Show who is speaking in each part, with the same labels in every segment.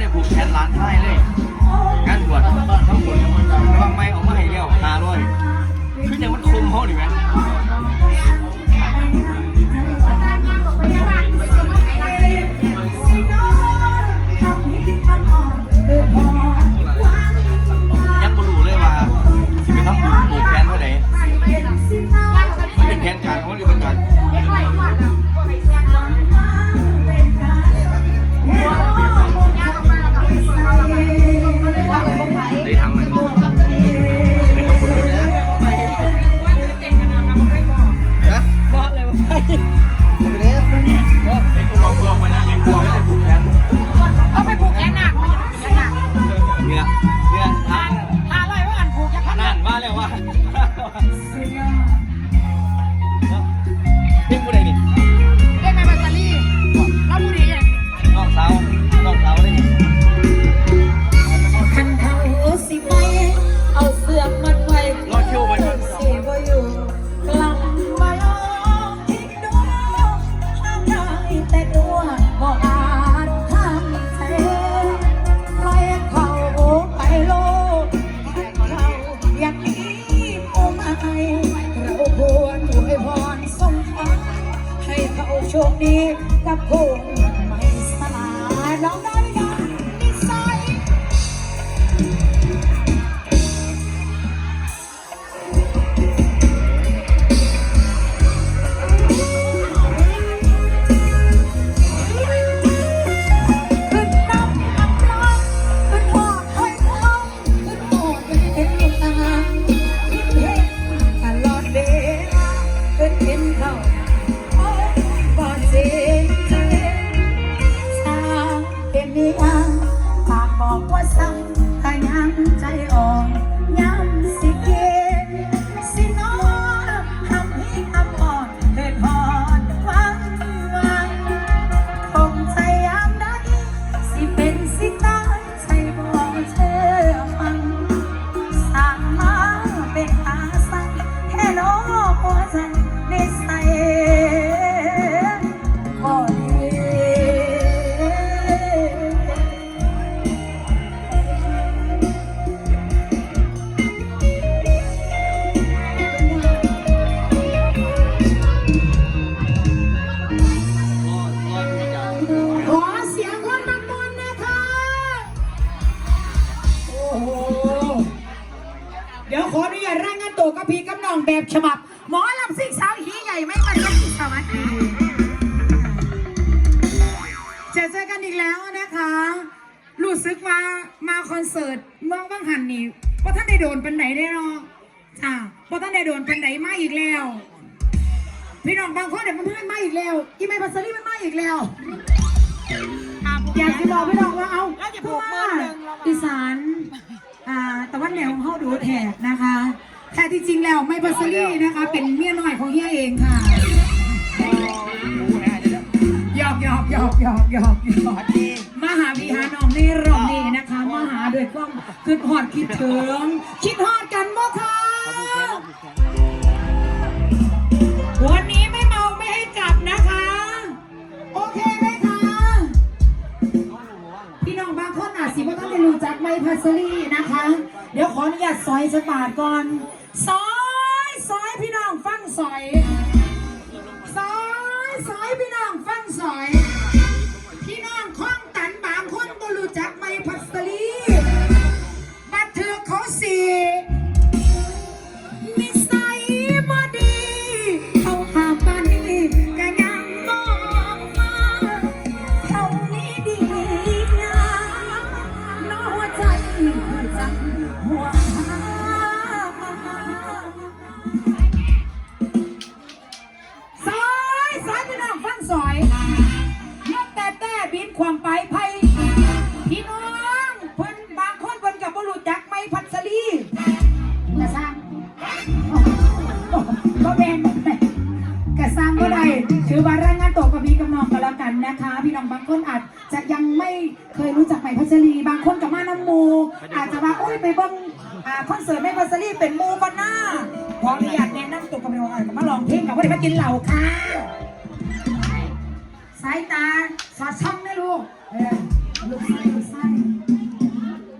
Speaker 1: ได้ผูกแขนหลานไทยเลยงานบวชต้องหมดแต่ว่าไม่เอามาให้เลี้ยวหาด้วยคืออย่างมันคมเขาหนิไหม
Speaker 2: โชคดีกับค เป็นยัง ฉบับ หมอลำซิ่งสาวหีใหญ่ไม่มาเรียนที่สวัสดีเจอเจอกันอีกแล้วนะคะ รู้สึกว่ามาคอนเสิร์ตเมืองบางหันนี่เพราะท่านได้โดนเป็นไหนได้เนาะจ้าเพราะท่านได้โดนเป็นไหนมาอีกแล้ว พี่น้องบางคนเดี๋ยวมันเพื่อนมาอีกแล้วอีไมพัสลี่มันมาอีกแล้วอยากจะบอกพี่น้องว่าเอา
Speaker 3: แล้วจะ
Speaker 2: เพ
Speaker 3: ผู
Speaker 2: ราะ
Speaker 3: ก
Speaker 2: ว่า
Speaker 3: เมื่อหนึ่งเรา
Speaker 2: อีสานอ่าตะวันแนวของเขาดูแถบนะคะ แต่ที่จริงแล้วไม่บัสลี่นะคะ เป็นเมียน้อยของเฮียเองค่ะหยอกหยอกหยอกหยอกหยอกหยอกมหาวิหารน้องในรอบนี้นะคะมหาด้วยความคิดหอดคิดถึง คิดหอดกันบ่คะ รู้จักไมพัสลีนะคะ เดี๋ยวขออนุญาตซอยสักบาทก่อนซอยซอยพี่น้องฟังซอยซอยซอยพี่น้องฟังซอย ความไปไพพี่น้องเพิ่นบางคนเพิ่นกับบรู้จักไม่พัสลีกระซังก็เป็นกระซังก็ได้ถือว่ารายงานตัวกับพี่กับน้องกันแล้วกันนะคะ พี่น้องบางคนอาจจะยังไม่เคยรู้จากใหม่พัชรีบางคนกับมาน้ำมูอาจจะว่าอุ้ยไปเบิ้งอ่าคอนเสิร์ตแม่พัชรีเป็นมูก่อนหน้าขออนุญาตแนะนำตัวกับเราอ่านกับมาลองเพลงกับว่าได้มากินเหล้าค่ะ สายตาสอดช่องนะลูก เออลูกไส้ลูกไส้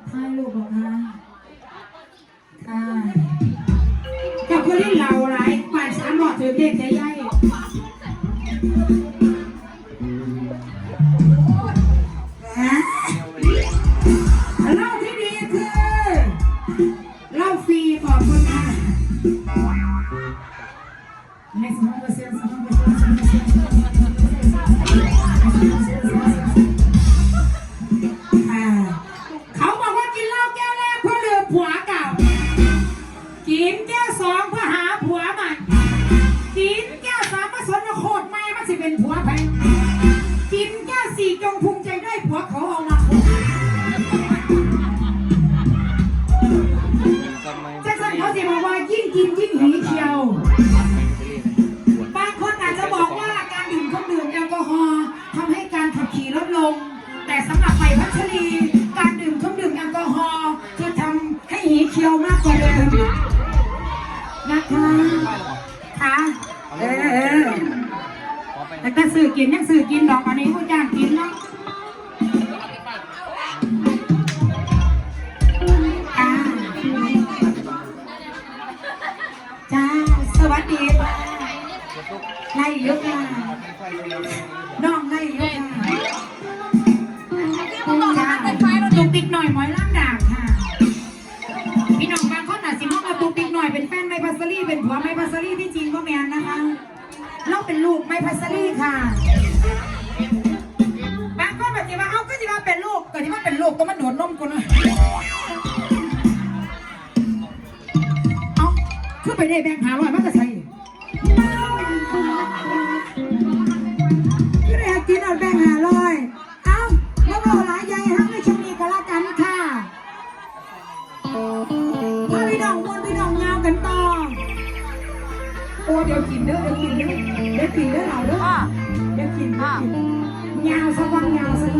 Speaker 2: ให้ลูกบอกนะค่ะเจ้าคือเล่นเหลาไรป่านสามหลอดถือเด็กใจใหญ่ฮะเหล้าที่ดีคือเหล้าฟรีขอบคุณค่ะให้ส ไปกินแก้วสี่จงภูมิใจได้ผัวเขาเอามาโคตร
Speaker 1: ทำไม
Speaker 2: แจ็คสันเขาจะบอกว่ายิ่งกินยิ่งหีเชียว บางคนอาจจะบอกว่าการดื่มเครื่องดื่มแอลกอฮอล์ทำให้การขับขี่ลดลง แต่สำหรับใหม่พัชรีการดื่มเครื่องดื่มแอลกอฮอล์จะทำให้หีเชียวมากกว่าเดิมนะคะค่ะเออ แต่ก็สื่อกินยังสื่อกินดอกอันนี้ผู้จ้างกินเนาะอ่าจ้าสวัสดีค่ะไล่ยกค่ะน้องไล่ยกค่ะจ้าตุกติกหน่อยหมอยล่างด่างค่ะ พี่น้องบางคนอาจสิมองว่าตุกติกหน่อยเป็นแฟนไมพัสรีเป็นผัวไมพัสรีที่จริงก็แมนนะคะ เราเป็นลูกไมพัสรีค่ะบางคนแบบที่ว่าเอ้าก็จะว่าเป็นลูกก็ที่ว่าเป็นลูกก็มันโดดนมกูนะเอ้าคือไปได้แบงค์หาร้อยมันจะใช่ อเดี๋ยวกินเด้อเราเด้อเดี๋ยวกินเดี๋ยวกินยาวสักวันยาวสักวัน